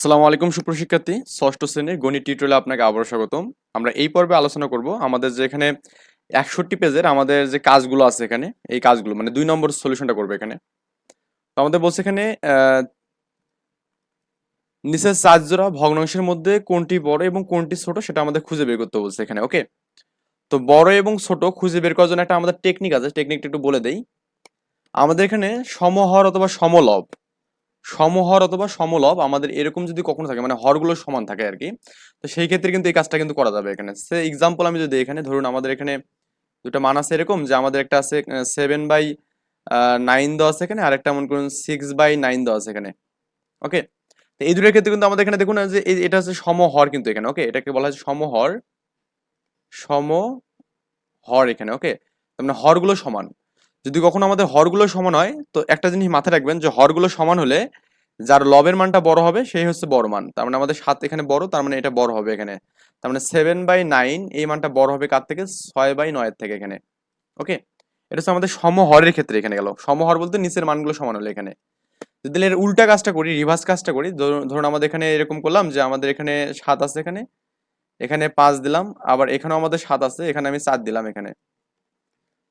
আসসালামু আলাইকুম সুপ্রশিক্ষার্থী ষষ্ঠ শ্রেণির গণিত টিউটোরিয়ালে আপনাকে আবারও স্বাগতম। আমরা এই পর্বে আলোচনা করব আমাদের যে এখানে একষট্টি পেজের আমাদের যে কাজগুলো আছে এখানে, এই কাজগুলো মানে দুই নম্বর সলিউশনটা করবে এখানে। তো আমাদের বলছে এখানে নিচের চার জোড়া ভগ্নাংশের মধ্যে কোনটি বড় এবং কোনটি ছোট সেটা আমাদের খুঁজে বের করতে বলছে এখানে, ওকে? তো বড় এবং ছোট খুঁজে বের করার জন্য একটা আমাদের টেকনিক আছে টেকনিকটা একটু বলে দেই। আমাদের এখানে সমহর অথবা সমলব সমহর অথবা সমলব আমাদের এরকম যদি কখনো থাকে মানে হরগুলো সমান থাকে আর কি, তো সেই ক্ষেত্রে কিন্তু এই কাজটা কিন্তু করা যাবে এখানে। সে এক্সাম্পল আমি যদি এখানে, ধরুন আমাদের এখানে দুটো মান আছে এরকম, যে আমাদের একটা আছে সেভেন বাই নাইন দেওয়া আছে এখানে, আর একটা মনে করুন সিক্স বাই নাইন দেওয়া আছে এখানে। ওকে? তো এই দুটোর ক্ষেত্রে কিন্তু আমাদের এখানে দেখুন, যে এটা হচ্ছে সমহর কিন্তু এখানে, ওকে? এটাকে বলা হয় সমহর সমহর এখানে, ওকে? তার মানে হরগুলো সমান। যদি কখনো আমাদের হরগুলো সমান হয়, তো একটা জিনিস মাথায় রাখবেন যে হরগুলো সমান হলে যার লবের মানটা বড় হবে, সেই হচ্ছে বড় মান। তার মানে আমাদের সাত এখানে বড়, তার মানে এটা বড় হবে এখানে। তার মানে সেভেন বাই নাইন এই মানটা বড় হবে কার থেকে? ছয় বাই নয়ের থেকে এখানে। ওকে এটা হচ্ছে আমাদের সমহরের ক্ষেত্রে এখানে গেল। সমহর বলতে নিচের মানগুলো সমান হলো এখানে। যদি এর উল্টা কাজটা করি রিভার্স কাজটা করি ধরুন আমাদের এখানে এরকম করলাম যে আমাদের এখানে সাত আছে এখানে। এখানে পাঁচ দিলাম, আবার এখানেও আমাদের সাত আছে, এখানে আমি চার দিলাম এখানে।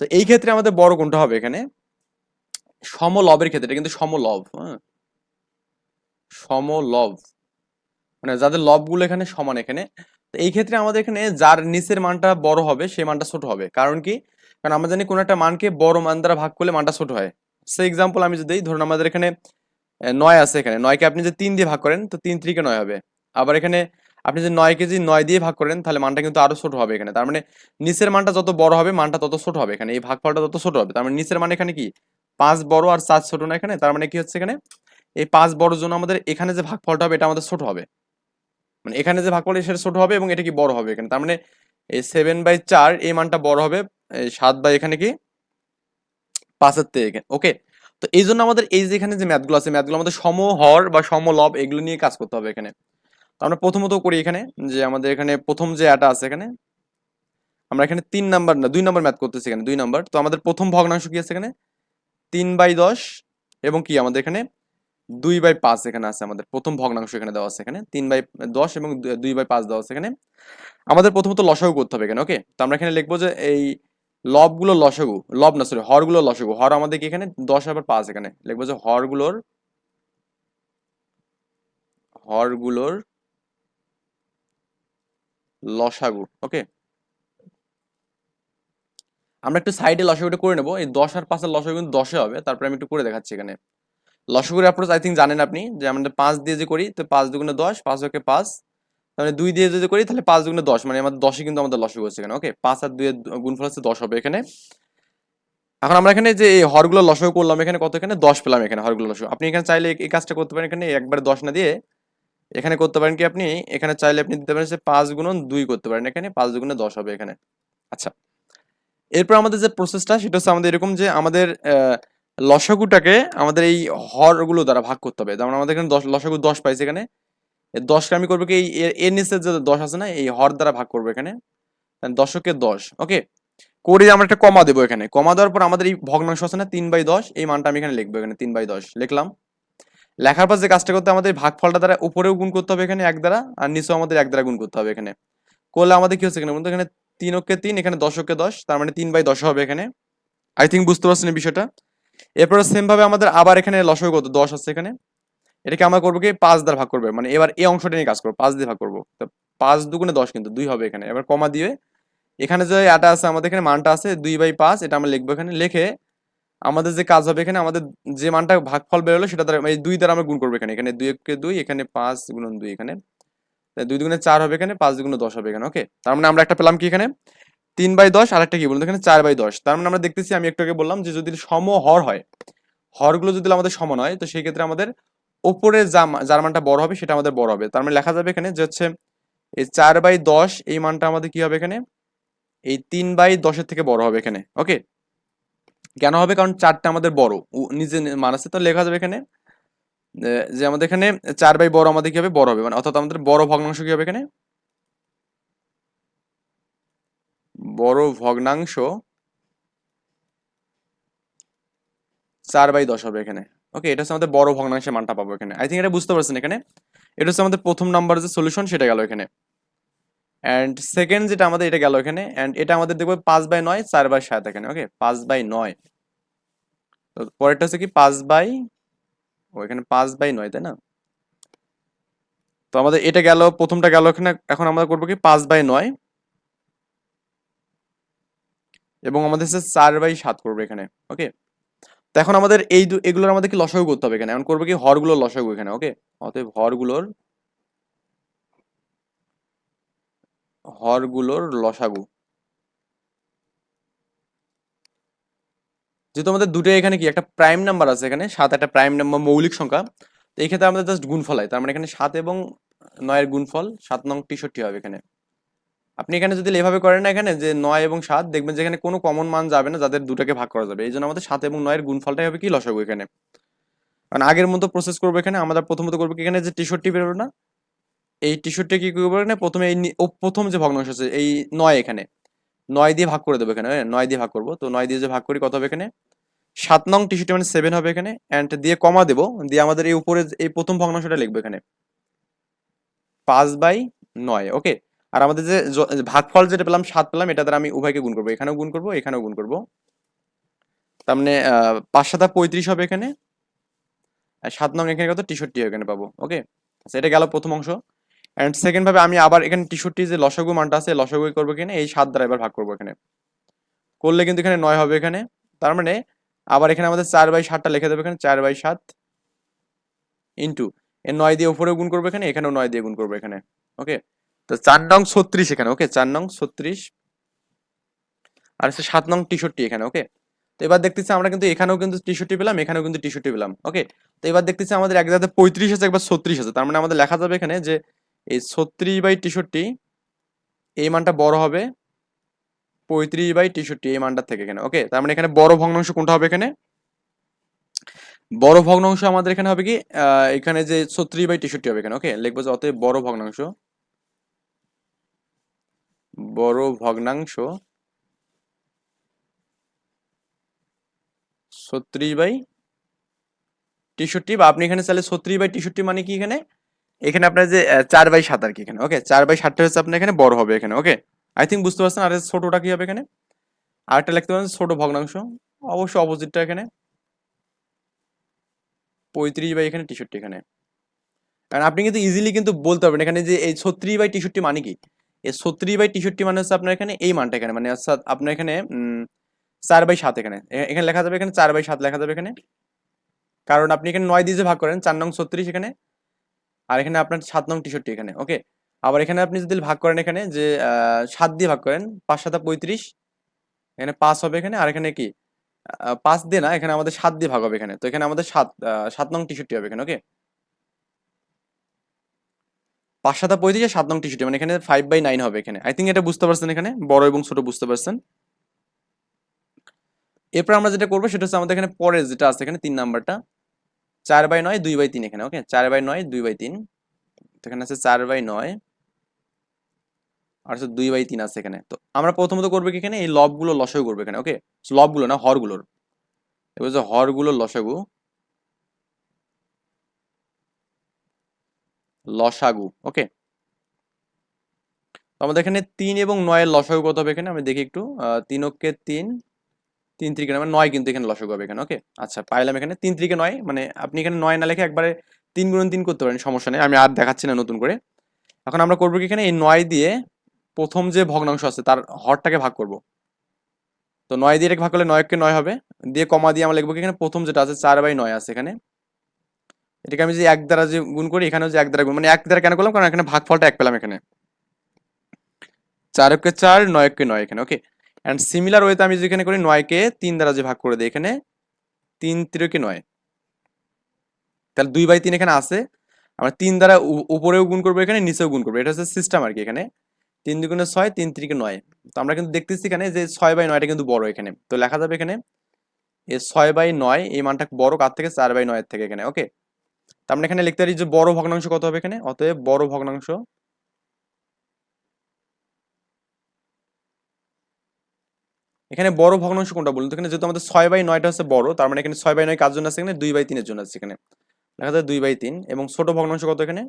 তো এই ক্ষেত্রে আমাদের বড় কোনটা হবে এখানে? সমলভের ক্ষেত্রে কিন্তু সমলভ হ্যাঁ? সমলব মানে যাদের লবগুলো এখানে সমান এখানে, তো এই ক্ষেত্রে আমাদের এখানে যার নিচের মানটা বড় হবে, সেই মানটা ছোট হবে। কারণ কি? কারণ আমরা জানি কোনো একটা মানকে বড় মান দ্বারা ভাগ করলে মানটা ছোট হয়। সে এক্সাম্পল আমি যদি ধরুন আমাদের এখানে নয় আছে এখানে। নয়কে আপনি যে তিন দিয়ে ভাগ করেন, তো তিন ত্রিকে নয় হবে। আবার এখানে আপনি যদি নয় কেজি নয় দিয়ে ভাগ করেন, তাহলে মানটা কিন্তু আরও ছোট হবে এখানে। তার মানে নিচের মানটা যত বড় হবে, মানটা তত ছোট হবে এখানে। এই ভাগফলটা তত ছোট হবে। তার মানে নিচের মান এখানে কি? পাঁচ বড় আর চার ছোট না এখানে? তার মানে কি হচ্ছে এখানে? এই পাঁচ বড় জন্য আমাদের এখানে যে ভাগফলটা হবে, এটা আমাদের ছোট হবে। মানে এখানে যে ভাগফল, সেটা ছোট হবে এবং এটা কি বড় হবে এখানে? তার মানে এই সেভেন বাই চার, এই মানটা বড় হবে। সাত বাই এখানে কি? পাঁচের থেকে ওকে তো এই জন্য আমাদের এই যে এখানে যে ম্যাথগুলো আছে ম্যাথগুলো আমাদের সমহর বা সমলব এগুলো নিয়ে কাজ করতে হবে এখানে। আমরা প্রথমত করি এখানে যে আমাদের এখানে প্রথম যে আটা আছে এখানে, আমরা এখানে তিন নাম্বার না, দুই নাম্বার ম্যাথ করতেছি এখানে, দুই নাম্বার। তো আমাদের প্রথম ভগ্নাংশ কি আছে এখানে? তিন বাই দশ এবং কি আমাদের এখানে? দুই বাই পাঁচ এখানে আছে আমাদের, প্রথম ভগ্নাংশ এখানে দেওয়া আছে এখানে, তিন বাই দশ এবং দুই বাই পাঁচ দেওয়া আছে এখানে। আমাদের প্রথমত লসাগু করতে হবে এখানে, ওকে? তো আমরা এখানে লিখব যে এই লবগুলো লসাগু, লব না সরি হরগুলো লসাগু, হর আমাদের কি এখানে? দশ আবার পাঁচ এখানে, লিখব যে হরগুলোর হরগুলোর লসাগু, ওকে? আমরা একটু সাইডে লসাগুটা করে নেব। এই দশ আর পাঁচের লসাগু কিন্তু দশে হবে। তারপরে আমি একটু করে দেখাচ্ছি এখানে। লসাগুর অ্যাপ্রোচ আই থিঙ্ক জানেন আপনি যে আমরা পাঁচ দিয়ে যে করি, তো পাঁচ দুগুণে দশ, পাঁচ ওকে পাঁচ, তাহলে দুই দিয়ে যদি করি, তাহলে পাঁচ দুগুণে দশ। মানে আমাদের দশে কিন্তু আমাদের লসাগু হচ্ছে এখানে, ওকে? পাঁচ আর দুইয়ের গুণফল হচ্ছে দশ হবে এখানে। এখন আমরা এখানে যে এই হরগুলো করলাম এখানে কত এখানে? দশ পেলাম এখানে হরগুলো লসাগু। আপনি এখানে চাইলে এই কাজটা করতে পারেন এখানে একবারে দশ না দিয়ে এখানে করতে পারেন কি আপনি? এখানে চাইলে আপনি দিতে পারেন যে পাঁচ গুণন দুই করতে পারেন। এখানে পাঁচ দুগুণে দশ হবে এখানে। আচ্ছা। এরপর আমাদের যে প্রসেসটা সেটা হচ্ছে আমাদের এরকম যে আমাদের লসাগুটাকে আমাদের এই হরগুলো দ্বারা ভাগ করতে হবে। যেমন আমাদের এখানে দশ, লসাগু দশ পাইছে এখানে। দশকে আমি করব কি? এই, এর- নিচের যে দশ আছে না, এই হর দ্বারা ভাগ করব এখানে। দশকে দশ। ওকে? করে আমরা একটা কমা দেবো এখানে। কমা দেওয়ার পর আমাদের এই ভগ্নাংশ আছে না, তিন বাই দশ, এই মানটা আমি এখানে লিখব এখানে, তিন বাই দশ। লিখলাম? লেখার পর যে কাজটা করতে আমাদের ভাগফলটা দ্বারা উপরেও গুণ করতে হবে এখানে এক দ্বারা, আর নিচেও আমাদের এক দ্বারা গুণ করতে হবে এখানে। করলে আমাদের কি হচ্ছে এখানে? এখানে তিন ওকে তিন, এখানে দশকে দশ, তার মানে তিন বাই দশ হবে এখানে। আই থিঙ্ক বুঝতে পারছেন বিষয়টা? এরপরে সেম ভাবে আমাদের আবার এখানে লসক কত দশ আছে এখানে। এটাকে আমরা করব কি? পাঁচ দ্বারা ভাগ করবে মানে এবার এই অংশটা নিয়ে কাজ করব, পাঁচ দিয়ে ভাগ করব। তো পাঁচ দুগুণে দশ কিন্তু দুই হবে এখানে। এবার কমা দিয়ে, এখানে যে আটা আছে, আমাদের এখানে মানটা আছে দুই বাই পাঁচ, এটা আমরা লিখব এখানে। লিখে আমাদের যে কাজ হবে এখানে, আমাদের যে মানটা ভাগফল বেরোলো, সেটা দ্বারা এই দুই দ্বারা আমরা গুণ করব এখানে। এখানে দুই একে দুই, এখানে পাঁচ গুণন দুই এখানে। দুই দুগুণে চার হবে এখানে, পাঁচ দুগুণে দশ হবে এখানে, ওকে? তার মানে আমরা একটা পেলাম কি এখানে? তিন বাই দশ আর একটা কি বলুন এখানে? চার বাই দশ। তার মানে আমরা দেখতেছি, আমি একটু আগে বললাম যে যদি সমহর হয়, হরগুলো যদি আমাদের সমান হয়, তো সেই ক্ষেত্রে আমাদের ওপরে যার মানটা বড় হবে, সেটা আমাদের বড় হবে। তার মানে লেখা যাবে এখানে যে হচ্ছে, এই চার বাই দশ, এই মানটা আমাদের কি হবে এখানে? এই তিন বাই দশের থেকে বড় হবে এখানে, ওকে? কেন হবে? কারণ চারটা আমাদের বড়। নিজে মান আছে তো লেখা যাবে এখানে। যে আমাদের এখানে চার বাই বড় আমাদের কি হবে? বড় হবে। মানে অর্থাৎ আমাদের বড় ভগ্নাংশ কি হবে এখানে? বড় ভগ্নাংশ চার বাই দশ হবে এখানে। ওকে, এটা হচ্ছে আমাদের বড় ভগ্নাংশের মানটা পাবো এখানে। আই থিঙ্ক এটা বুঝতে পারছেন এখানে। এটা হচ্ছে আমাদের প্রথম নাম্বার যে সলিউশন সেটা গেল এখানে। অ্যান্ড সেকেন্ড যেটা আমাদের, এটা গেল এখানে অ্যান্ড এটা আমাদের দেখব পাঁচ বাই নয়, চার বাই সাত এখানে ওকে পাঁচ বাই নয়। তো পরেরটা হচ্ছে কি পাঁচ বাই, ও এখানে পাঁচ বাই নয়, তাই না? তো আমাদের এটা গেল, প্রথমটা গেল এখানে, এখন আমরা করব কি পাঁচ বাই নয়। এবং আমাদের হচ্ছে চার বাই সাত করব এখানে ওকে তো এখন আমাদের এই এগুলোর আমাদের কি লসাগু করতে হবে এখানে? এখন করব কি হরগুলোর লসাগু এখানে ওকে অতএব হরগুলোর হরগুলোর লসাগু। যেহেতু আমাদের দুটো এখানে কি, একটা প্রাইম নাম্বার আছে এখানে, সাত একটা প্রাইম নাম্বার মৌলিক সংখ্যা, তো এই ক্ষেত্রে আমাদের জাস্ট গুণফল হয়, তার মানে এখানে সাত এবং নয়ের গুণফল, সাত নং তেষট্টি হবে এখানে। আপনি এখানে যদি এভাবে করেন না এখানে, যে নয় এবং সাত, দেখবেন যে এখানে কোনো কমন মান যাবে না, যাদের দুটাকে ভাগ করা যাবে। এই জন্য আমাদের সাত এবং নয়ের গুণফলটাই হবে কি, লসাগু এখানে। কারণ আগের মতো প্রসেস করব এখানে, আমরা প্রথমত করব এখানে যে তেষট্টি বেরোলো না এই তেষট্টি কি করব এখানে প্রথমে এই প্রথম যে ভগ্নাংশ আছে এই নয় এখানে। নয় দিয়ে ভাগ করে দেবো এখানে হ্যাঁ, নয় দিয়ে ভাগ করব। তো নয় দিয়ে যে ভাগ করি কত হবে এখানে? সাত নং তেষট্টি মানে সেভেন হবে এখানে অ্যান্ড দিয়ে কমা দেবো দিয়ে আমাদের এই উপরে এই প্রথম ভগ্নাংশটা লিখব এখানে। পাঁচ বাই নয় ওকে আর আমাদের যে ভাগফল যেটা পেলাম সাত পেলাম এটা দ্বারা আমি উভয়কে গুণ করব। এখানেও গুণ করব এখানেও গুণ করব। তার মানে পাঁচ সাতা পঁয়ত্রিশ হবে এখানে। সাত নং এখানে কত? তেষট্টি এখানে পাবো ওকে আচ্ছা এটা গেল প্রথম অংশ। অ্যান্ড সেকেন্ড ভাবে আমি আবার এখানে তেষট্টি যে লসাগু মানটা আছে লসাগু করব এখানে এই সাত দ্বারা এবার ভাগ করব এখানে। করলে কিন্তু এখানে নয় হবে এখানে। তার মানে আবার এখানে আমাদের চার বাই সাতটা লিখে দেবো এখানে, চার বাই সাত ইন্টু এর নয় দিয়ে উপরেও গুণ করব এখানে, এখানেও নয় দিয়ে গুণ করব এখানে ওকে তো চার নং ছত্রিশ এখানে ওকে চার নং ছত্রিশ। আর হচ্ছে সাত নং তেষট্টি এখানে ওকে তো এবার দেখতেছি আমরা কিন্তু এখানেও কিন্তু তেষট্টি পেলাম, এখানেও কিন্তু তেষট্টি পেলাম ওকে তো এবার দেখতেছি আমাদের এক জায়গাতে পঁয়ত্রিশ আছে, একবার ছত্রিশ আছে। তার মানে আমাদের লেখা যাবে এখানে যে এই ছত্রিশ বাই তেষট্টি, এই মানটা বড় হবে পঁয়ত্রিশ বাই তেষট্টি, এই মানটার থেকে এখানে। ওকে তার মানে এখানে বড় ভগ্নাংশ কোনটা হবে এখানে? বড় ভগ্নাংশ আমাদের এখানে হবে কি? এখানে যে ছত্রিশ বাই তেষট্টি হবে এখানে। ওকে লিখব যে অতএব বড় ভগ্নাংশ। বড় ভগ্নাংশ ছত্রিশ বাই তেষট্টি, বা আপনি এখানে চাইলে ছত্রিশ বাই তেষট্টি মানে কি এখানে? এখানে আপনার যে চার বাই সাত আর কি এখানে ওকে চার বাই সাতটা হচ্ছে আপনার এখানে বড় হবে এখানে ওকে আই থিঙ্ক বুঝতে পারছেন, আর ছোটটা কি হবে এখানে? আরেকটা লিখতে পারেন, ছোট ভগ্নাংশ অবশ্য অপোজিটটা এখানে। পঁয়ত্রিশ বাই এখানে তেষট্টি এখানে। কারণ আপনি কিন্তু ইজিলি কিন্তু বলতে পারবেন, এখানে যে এই ছত্রিশ বাই তেষট্টি মানে কি? এই ছত্রিশ বাই তেষট্টি মানে হচ্ছে আপনার এখানে এই মানটা এখানে মানে অর্থাৎ আপনার এখানে চার বাই সাত এখানে। এখানে লেখা যাবে এখানে, চার বাই সাত লেখা যাবে এখানে। কারণ আপনি এখানে নয় দিয়ে ভাগ করেন, চার নং ছত্রিশ এখানে। আর এখানে আপনার সাত নং তেষট্টি এখানে ওকে আবার এখানে আপনি যদি ভাগ করেন এখানে যে সাত দিয়ে ভাগ করেন, পাঁচ সাতা পঁয়ত্রিশ, এখানে পাঁচ হবে এখানে, আর এখানে কি? পাঁচ দিয়ে না, এখানে আমাদের সাত দিয়ে ভাগ হবে এখানে, তো এখানে আমাদের সাত সাত নং তেষট্টি হবে এখানে ওকে পাঁচ সাতা পঁয়ত্রিশ আর সাত নং তেষট্টি মানে এখানে ফাইভ বাই নাইন হবে এখানে। আই থিঙ্ক এটা বুঝতে পারছেন এখানে, বড় এবং ছোট বুঝতে পারছেন? এরপর আমরা যেটা করব, সেটা হচ্ছে আমাদের এখানে পরের যেটা আছে এখানে তিন নাম্বারটা চার বাই নয়, দুই বাই তিন এখানে ওকে চার বাই নয়, দুই বাই তিন। এখানে আছে চার বাই নয়, আর হচ্ছে দুই বাই তিন আছে এখানে। তো আমরা প্রথমত করব কি এখানে? এই লবগুলো লসাগু করব এখানে ওকে লবগুলো না, হরগুলোর। এবার যে হরগুলোর লসাগু লসাগু ওকে তো আমাদের এখানে তিন এবং নয়ের লসাগু কত হবে এখানে? আমি দেখি একটু তিন অক্ষে তিন তিন ত্রিকে নয় নয় কিন্তু এখানে লসক হবে এখানে ওকে আচ্ছা পাইলাম এখানে তিন ত্রিকে নয় মানে আপনি এখানে নয় না লিখে একবারে তিন গুণন তিন করতে পারেন, সমস্যা নেই, আমি আর দেখাচ্ছি না নতুন করে। এখন আমরা করব কি এখানে? এই নয় দিয়ে প্রথম যে ভগ্নাংশ আছে, তার হরটাকে ভাগ করব। তো নয় দিয়ে ভাগ করলে নয়কে নয় হবে, দিয়ে কমা দিয়ে আমরা লিখব এখানে? প্রথম যেটা আছে, চার বাই নয় আছে এখানে। এটাকে আমি যে এক দ্বারা যে গুণ করি, এখানেও যে এক দ্বারা গুণ মানে এক দ্বারা কেন করলাম? কারণ এখানে ভাগফলটা এক পেলাম এখানে। চারকে চার নয়কে নয় এখানে ওকে অ্যান্ড সিমিলার ওয়েতে আমি যেখানে করি নয়কে তিন দ্বারা যে ভাগ করে দিই, এখানে তিন তিরকে নয়। তাহলে দুই বাই তিন এখানে আছে। আমরা তিন দ্বারা উপরেও গুণ করব এখানে, নিচেও গুণ করব। এটা হচ্ছে সিস্টেম আর কি এখানে। তিন দুগুণে ছয়, তিন তিরিকে নয়। তো আমরা কিন্তু দেখতেছি এখানে যে ছয় বাই নয়টা কিন্তু বড় এখানে। তো লেখা যাবে এখানে এই ছয় বাই নয়, এই মানটা বড় কার থেকে? চার বাই নয়ের থেকে এখানে ওকে তার আমরা এখানে লিখতে পারি যে বড় ভগ্নাংশ কত হবে এখানে? অতএব বড় ভগ্নাংশ এখানে বড় ভগ্নাংশ কোনটা বলুন? তো এখানে যেহেতু আমাদের ছয় বাই নয়টা হচ্ছে বড় তার মানে এখানে ছয় বাই নয় কার জন্য আছে এখানে? দুই বাই তিনের জন্য আছে এখানে। দেখা যায় দুই বাই তিন এবং ছোট ভগ্নাংশ কত এখানে?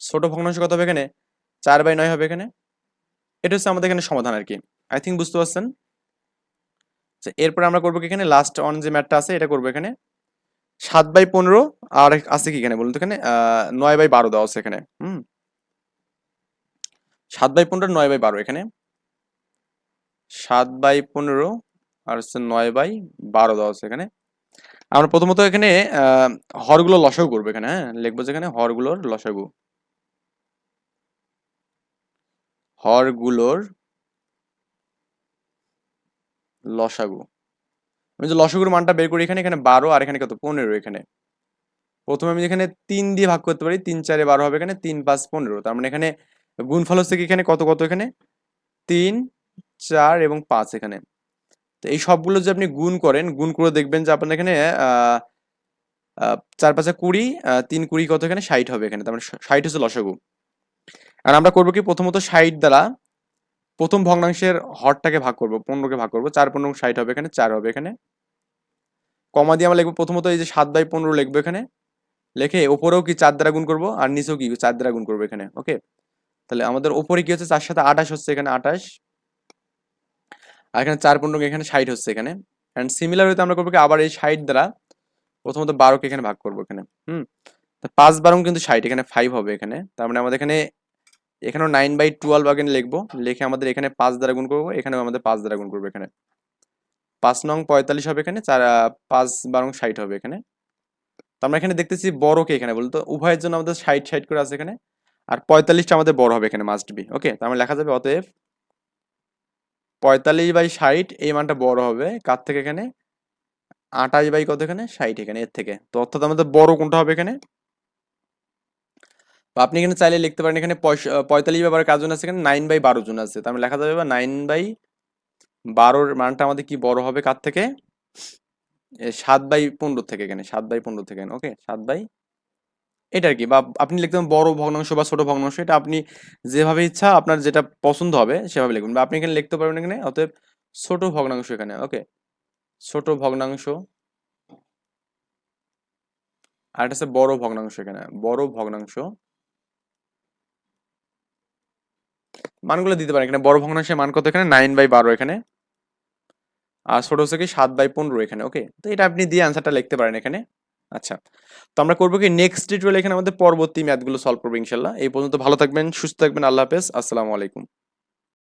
ছোট ভগ্নাংশ কত হবে এখানে? চার বাই নয় হবে এখানে। এটা হচ্ছে আমাদের এখানে সমাধান আর কি। আই থিঙ্ক বুঝতে পারছেন? আচ্ছা, এরপরে আমরা করব এখানে? লাস্ট অন যে ম্যাটটা আছে এটা করব এখানে। সাত বাই পনেরো আর আছে কি এখানে? বলুন তো এখানে নয় বাই বারো দেওয়া আছে এখানে। হুম। সাত বাই পনেরো নয় বাই বারো এখানে। সাত বাই পনেরো আর হচ্ছে নয় বাই বারো দেওয়া আছে এখানে। আমরা প্রথমত এখানে হরগুলো লসাগু করব এখানে হ্যাঁ? লিখব যে এখানে হরগুলোর লসাগু। হরগুলোর লসাগু। আমি যে লসাগুর মানটা বের করি এখানে এখানে বারো আর এখানে কত? পনেরো এখানে। প্রথমে আমি এখানে তিন দিয়ে ভাগ করতে পারি, তিন চারে বারো হবে এখানে, তিন পাঁচ পনেরো। তার মানে এখানে গুণফল হচ্ছে কি এখানে? কত কত এখানে? তিন চার এবং পাঁচ এখানে। তো এই সবগুলো যদি আপনি গুণ করেন, গুণ করে দেখবেন যে আপনার এখানে চার পাঁচে কুড়ি তিন কুড়ি কত এখানে? ষাট হবে এখানে, তার মানে ষাট হচ্ছে লসাগু। আর আমরা করব কি? প্রথমত ষাট দ্বারা প্রথম ভগ্নাংশের হরটাকে ভাগ করব, পনেরোকে ভাগ করব, চার, পনেরো, ষাট হবে এখানে, চার হবে এখানে। কমা দিয়ে আমরা লিখব প্রথমত এই যে সাত বাই পনেরো লিখব এখানে। লেখে ওপরেও কি চার দ্বারা গুণ করব, আর নিচেও কি চার দ্বারা গুণ করব এখানে, ওকে? তাহলে আমাদের ওপরে কি হচ্ছে? চার সাথে আঠাশ হচ্ছে এখানে আঠাশ। আর এখানে চার পনেরো এখানে ষাট হচ্ছে এখানে। অ্যান্ড সিমিলার হইতে আমরা করব কি আবার এই ষাট দ্বারা প্রথমত বারোকে এখানে ভাগ করব এখানে, হুম? তো পাঁচ বারো কিন্তু ষাট, এখানে ফাইভ হবে এখানে। তার মানে আমাদের এখানে, এখানেও নাইন বাই টুয়েলভ আগে লিখব, লিখে আমাদের এখানে পাঁচ দ্বারা গুণ করব, এখানেও আমাদের পাঁচ দ্বারা গুণ করব এখানে। পাঁচ নং পঁয়তাল্লিশ হবে এখানে, চার পাঁচ বারো ষাট হবে এখানে। তো আমরা এখানে দেখতেছি বড়কে এখানে বলতো, উভয়ের জন্য আমাদের ষাট ষাট করে আছে এখানে। আর পঁয়তাল্লিশটা আমাদের বড় হবে এখানে মাস্ট বি ওকে তার মানে লেখা যাবে অতএব পঁয়তাল্লিশ বাই ষাট, এই মানটা বড় হবে। কার থেকে এখানে? আঠাশ বাই কত এখানে? ষাট এখানে, এর থেকে। তো অর্থাৎ আমাদের বড় কোনটা হবে এখানে? আপনি এখানে চাইলে লিখতে পারেন, এখানে পঁয়তাল্লিশ বাই বারো কাজন আছে এখানে? নাইন বাই বারো জন আছে। তার লেখা যাবে নাইন বাই বারোর মানটা আমাদের কি বড় হবে কার থেকে? সাত বাই পনেরো থেকে এখানে, সাত বাই পনেরো থেকে ওকে সাত বাই এটা আর কি বা আপনি লিখতে পারেন বড় ভগ্নাংশ বা ছোট ভগ্নাংশ, এটা আপনি যেভাবে ইচ্ছা আপনার যেটা পছন্দ হবে সেভাবে লিখবেন। বা আপনি এখানে লিখতে পারবেন এখানে, অতএব ছোট ভগ্নাংশ এখানে, ওকে? ছোট ভগ্নাংশ। আর হচ্ছে বড় ভগ্নাংশ এখানে, বড় ভগ্নাংশ। মানগুলো দিতে পারেন এখানে, বড় ভগ্নাংশের মান কত এখানে? নাইন বাই বারো এখানে। আর ছোট হচ্ছে কি সাত বাই পনেরো এখানে, ওকে? তো এটা আপনি দিয়ে আনসারটা লিখতে পারেন এখানে। আচ্ছা তো আমরা করব কি নেক্সট টিউটোরিয়াল এখানে আমাদের পরবর্তী ম্যাথগুলো সলভ করব ইনশাল্লাহ। এই পর্যন্ত ভালো থাকবেন, সুস্থ থাকবেন, আল্লাহ হাফেজ, আসসালামু আলাইকুম।